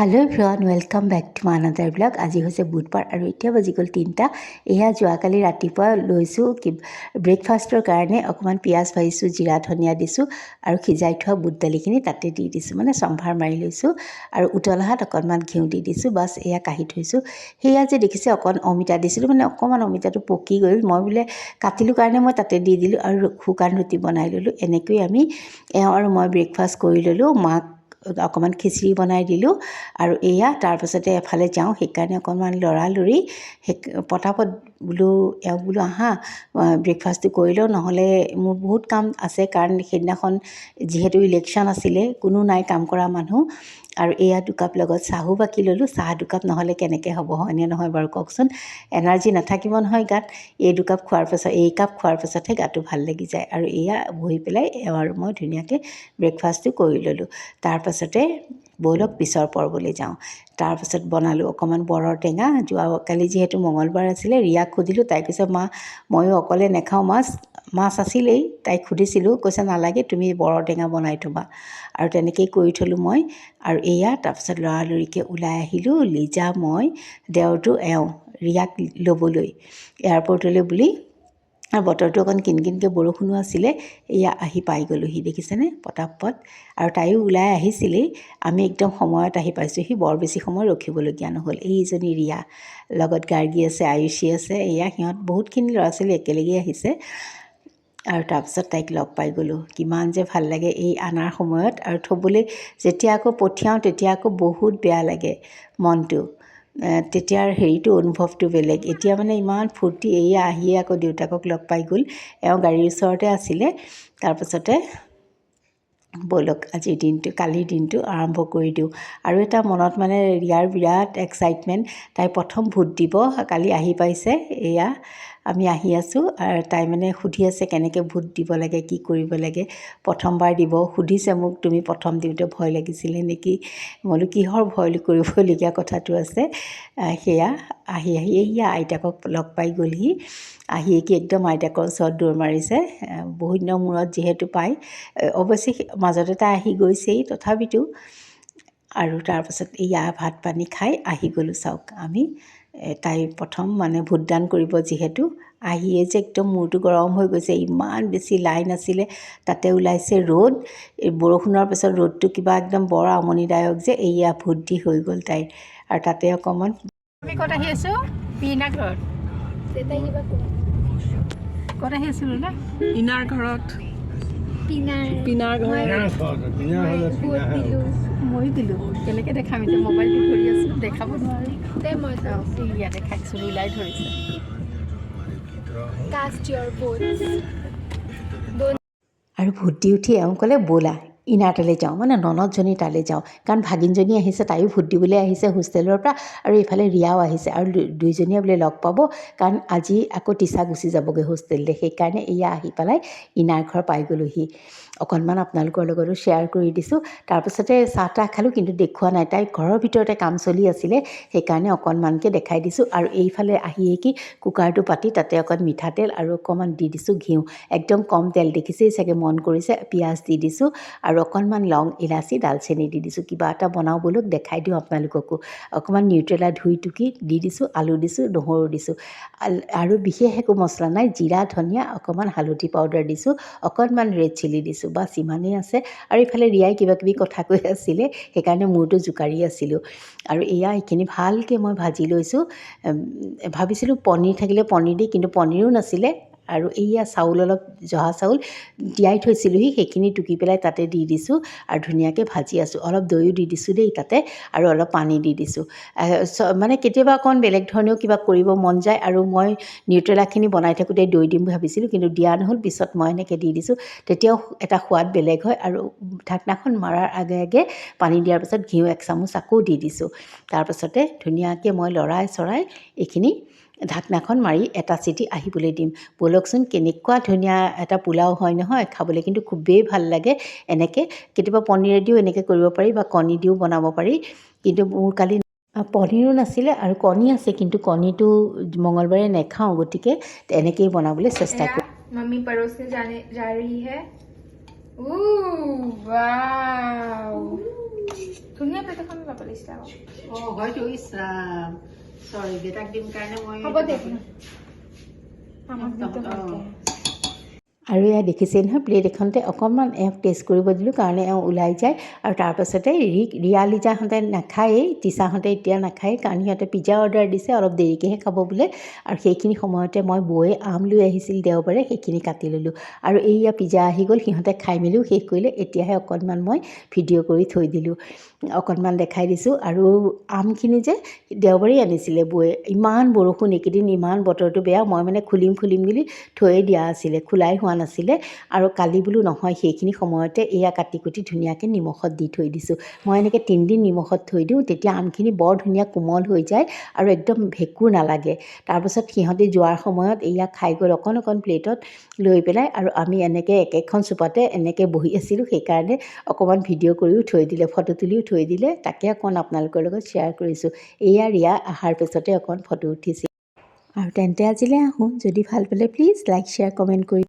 Hello' everyone welcome back to my blog আজি হৈছে বুধবাৰ আৰু এতিয়া বাজি গ'ল তিনিটা। এয়া যোৱাকালি ৰাতিপুৱা লৈছোঁ কি ব্ৰেকফাষ্টৰ কাৰণে অকণমান পিঁয়াজ ভাজিছোঁ, জিৰা, ধনিয়া দিছোঁ আৰু সিজাই থোৱা বুট দালিখিনি তাতে দি দিছোঁ মানে চম্ভাৰ মাৰি লৈছোঁ আৰু উতলাহাত অকণমান ঘিউ দি দিছোঁ, বাছ এয়া কাঢ়ি থৈছোঁ। সেয়া যে দেখিছে অকণ অমিতা দিছিলোঁ মানে অকণমান অমিতাটো পকি গ'ল। মই বোলে কাটিলোঁ কাৰণে মই তাতে দি দিলোঁ আৰু শুকান ৰুটি বনাই ল'লোঁ এনেকৈ আমি এওঁ আৰু মই ব্ৰেকফাষ্ট কৰি ল'লোঁ। মাক অকণমান খিচিৰি বনাই দিলোঁ আৰু এয়া তাৰপাছতে এফালে যাওঁ, সেইকাৰণে অকণমান লৰালৰি সেই পটাপট বোলো, এওঁক বোলো, আহা ব্ৰেকফাষ্টটো কৰি লওঁ, নহ'লে মোৰ বহুত কাম আছে কাৰণ সেইদিনাখন যিহেতু ইলেকশ্যন আছিলে, কোনো নাই কাম কৰা মানুহ আৰু এয়া দুকাপ লগত চাহো বাকি ল'লোঁ। চাহ দুকাপ নহ'লে কেনেকৈ হ'ব হয়নে নহয় বাৰু কওকচোন? এনাৰ্জি নাথাকিব নহয় গাত। এই দুকাপ খোৱাৰ পাছত এই কাপ খোৱাৰ পাছতহে গাটো ভাল লাগি যায়। আৰু এয়া বহি পেলাই আৰু মই ধুনীয়াকৈ ব্ৰেকফাষ্টটো কৰি ল'লোঁ। তাৰপাছতে ব'লক পিছৰ পৰ্বলৈ যাওঁ। তাৰপাছত বনালোঁ অকণমান বৰৰ টেঙা। যোৱাকালি যিহেতু মঙলবাৰ আছিলে ৰিয়াক সুধিলোঁ তাই কৈছে মা ময়ো অকলে নাখাওঁ মাছ মাছ আছিলেই। তাইক সুধিছিলোঁ কৈছে নালাগে তুমি বৰৰ টেঙা বনাই থ'বা। আৰু তেনেকেই কৰি থ'লোঁ মই। আৰু এয়া তাৰপাছত লৰালৰিকৈ ওলাই আহিলোঁ লিজা মই দেওৰটো এওঁ ৰিয়াক ল'বলৈ। এয়াৰপৰ্টলৈ বুলি আৰু বতৰটো অকণ কিন কিনকৈ বৰষুণো আছিলে এয়া আহি পাই গ'লোহি দেখিছেনে? পটাপট। আৰু তাইও ওলাই আহিছিলেই। আমি একদম সময়ত আহি পাইছোঁহি বৰ বেছি সময় ৰখিবলগীয়া নহ'ল। এইজনী ৰিয়া লগত গাৰ্গী আছে আয়ুষী আছে এয়া সিহঁত বহুতখিনি ল'ৰা ছোৱালী একেলগেই আহিছে। আৰু তাৰপিছত তাইক লগ পাই গ'লোঁ। কিমান যে ভাল লাগে এই আনাৰ সময়ত। আৰু থ'বলৈ যেতিয়া আকৌ পঠিয়াওঁ তেতিয়া আকৌ বহুত বেয়া লাগে মনটো। তেতিয়াৰ হেৰিটো অনুভৱটো বেলেগ। এতিয়া মানে ইমান ফূৰ্তি এয়া আহিয়ে আকৌ দেউতাকক লগ পাই গ'ল। এওঁ গাড়ীৰ ওচৰতে আছিলে। তাৰপাছতে ব'লক আজিৰ দিনটো কালিৰ দিনটো আৰম্ভ কৰি দিওঁ। আৰু এটা মনত মানে ৰিয়াৰ বিৰাট এক্সাইটমেণ্ট তাই প্ৰথম ভোট দিব কালি আহি পাইছে এয়া আমি আহি আছোঁ আৰু তাই মানে সুধি আছে কেনেকৈ ভোট দিব লাগে কি কৰিব লাগে প্ৰথমবাৰ দিব সুধিছে মোক তুমি প্ৰথম দিওঁতে ভয় লাগিছিলে নেকি? মই বোলো কিহৰ ভয় কৰিবলগীয়া কথাটো আছে? সেয়া আহি আহি এইয়া আইতাকক লগ পাই গ'লহি। আহিয়ে কি একদম আইতাকৰ ওচৰত দৌৰ মাৰিছে। বহুত দিনৰ মূৰত যিহেতু পায়। অৱশ্যে মাজতে তাই আহি গৈছেই তথাপিতো আৰু তাৰপাছত এয়া ভাত পানী খাই আহি গ'লোঁ চাওক। আমি তাই প্ৰথম মানে ভোটদান কৰিব যিহেতু আহিয়ে যে একদম মূৰটো গৰম হৈ গৈছে ইমান বেছি লাইন আছিলে তাতে ওলাইছে ৰ'দ এই বৰষুণৰ পিছত ৰ'দটো কিবা একদম বৰ আমনিদায়ক যে এয়া ভোট দি হৈ গ'ল তাইৰ। আৰু তাতে অকণমান ক'ত আহি আছোঁ? পিনা ঘৰত ক'ত আহি আছিলোঁ না? পিনাৰ ঘৰত। পিনাৰ দিলোঁ। মই দিলোঁ। কেনেকৈ দেখাম? এতিয়া মোবাইলটো ধৰি আছোঁ দেখাব নোৱাৰি। দে মই ইয়াতে দেখাইছোঁ ওলাই ধৰিছে। আৰু ভোট দি উঠি এওঁ ক'লে ব'লা। ইনাৰ তালৈ যাওঁ মানে ননদজনী তালৈ যাওঁ। কাৰণ ভাগিনজনী আহিছে তাইও ভোট দিবলৈ আহিছে হোষ্টেলৰ পৰা আৰু এইফালে ৰিয়াও আহিছে আৰু দুইজনীয়ে বোলে লগ পাব। কাৰণ আজি আকৌ টিচা গুচি যাবগৈ হোষ্টেললৈ সেইকাৰণে এয়া আহি পেলাই ইনাৰ ঘৰ পাই গ'লোহি। অকণমান আপোনালোকৰ লগতো শ্বেয়াৰ কৰি দিছোঁ। তাৰপিছতে চাহ তাহ খালোঁ কিন্তু দেখুওৱা নাই। তাই ঘৰৰ ভিতৰতে কাম চলি আছিলে সেইকাৰণে অকণমানকৈ দেখাই দিছোঁ। আৰু এইফালে আহিয়ে কি কুকাৰটো পাতি তাতে অকণ মিঠাতেল আৰু অকণমান দি দিছোঁ ঘিউ। একদম কম তেল দেখিছেই চাগে মন কৰিছে পিঁয়াজ দি দিছোঁ আৰু অকণমান লং ইলাচি ডালচেনি, দি দিছোঁ, কিবা এটা বনাওঁ বোলো দেখাই দিওঁ আপোনালোককো। অকণমান নিউট্ৰেলা ধুই টুকি দি দিছোঁ, আলু দিছোঁ, নহৰু দিছোঁ। আৰু বিশেষ একো মছলা নাই, জিৰা, ধনিয়া অকণমান হালধি পাউডাৰ দিছোঁ, অকণমান ৰেড চিলি দিছোঁ, বাছ ইমানেই আছে। আৰু ইফালে ৰিয়াই কিবা কিবি কথা কৈ আছিলে, সেইকাৰণে মূৰটো জোকাৰি আছিলোঁ। আৰু এয়া এইখিনি ভালকৈ মই ভাজি লৈছোঁ। ভাবিছিলোঁ পনীৰ থাকিলে পনীৰ দি কিন্তু পনীৰো নাছিলে। আৰু এইয়া চাউল অলপ জহা চাউল তিয়াই থৈছিলোঁহি সেইখিনি টুকি পেলাই তাতে দি দিছোঁ আৰু ধুনীয়াকৈ ভাজি আছোঁ। অলপ দৈও দি দিছোঁ দেই তাতে আৰু অলপ পানী দি দিছোঁ। মানে কেতিয়াবা অকণ বেলেগ ধৰণেও কিবা কৰিব মন যায় আৰু মই নিউট্ৰেলাখিনি বনাই থাকোঁতে দৈ দিম ভাবিছিলোঁ কিন্তু দিয়া নহ'ল পিছত মই এনেকৈ দি দিছোঁ। তেতিয়াও এটা সোৱাদ বেলেগ হয় আৰু ঢাকনাখন মৰাৰ আগে আগে পানী দিয়াৰ পাছত ঘিউ এক চামুচ আকৌ দি দিছোঁ। তাৰপাছতে ধুনীয়াকৈ মই লৰাই চৰাই এইখিনি ঢাকনাখন মাৰি এটা চিটি আহিবলৈ দিম। ব'লকচোন কেনেকুৱা ধুনীয়া এটা পোলাও হয় নহয় খাবলৈ কিন্তু খুবেই ভালো লাগে। এনেকৈ কেতিয়াবা পনীৰেদিও এনেকৈ কৰিব পাৰি বা কণী দিও বনাব পাৰি। কিন্তু মোৰ কালি পনীৰো নাছিলে আৰু কণী আছে কিন্তু কণীটো মঙলবাৰে নাখাওঁ গতিকে এনেকেই বনাবলৈ চেষ্টা কৰোঁ। মম্মি পৰচে জানে যা ৰহি হে। ধুনীয়া প্লেট এখন ল'ব লাগিছিলে চৰি দেউতাক দিম কাৰণে মই হ'ব দে আমাক। আৰু এয়া দেখিছেই নহয় প্লেট এখনতে অকণমান এওঁক টেষ্ট কৰিব দিলোঁ কাৰণে এওঁ ওলাই যায় আৰু তাৰপাছতে ৰি ৰিয়া লিজাহঁতে নাখায়েই, টিচাহঁতে এতিয়া নাখায়েই কাৰণ সিহঁতে পিজ্জা অৰ্ডাৰ দিছে, অলপ দেৰিকৈহে খাব বোলে। আৰু সেইখিনি সময়তে মই বৌয়ে আম লৈ আহিছিল দেওবাৰে, সেইখিনি কাটি ল'লোঁ। আৰু এইয়া পিজ্জা আহি গ'ল, সিহঁতে খাই মেলিও শেষ কৰিলে, এতিয়াহে অকণমান মই ভিডিঅ' কৰি থৈ দিলোঁ। অকণমান দেখাই দিছোঁ। আৰু আমখিনি যে দেওবাৰেই আনিছিলে বৌয়ে, ইমান বৰষুণ, এইকেইদিন ইমান বতৰটো বেয়া, মই মানে খুলিম খুলিম বুলি থৈয়ে দিয়া আছিলে, খোলাই হোৱা নাছিলে আৰু কালি বোলো নহয়, সেইখিনি সময়তে এয়া কাটি কুটি ধুনীয়াকৈ নিমখত দি থৈ দিছোঁ। মই এনেকৈ তিনিদিন নিমখত থৈ দিওঁ, তেতিয়া আমখিনি বৰ ধুনীয়া কোমল হৈ যায় আৰু একদম ভেঁকুৰ নালাগে। তাৰপাছত সিহঁতে যোৱাৰ সময়ত এয়া খাই গ'ল অকণ অকণ প্লেটত লৈ পেলাই আৰু আমি এনেকৈ একেখন চোপাতে এনেকৈ বহি আছিলোঁ। সেইকাৰণে অকণমান ভিডিঅ' কৰিও থৈ দিলে, ফটো তুলিও থৈ দিলে। তাকে অকণ আপোনালোকৰ লগত শ্বেয়াৰ কৰিছোঁ। এয়া ৰিয়া অহাৰ পিছতে অকণ ফটো উঠিছিল। আৰু তেন্তে আজিলৈ আহোঁ। যদি ভালো পালে প্লিজ লাইক, শ্বেয়াৰ, কমেণ্ট কৰি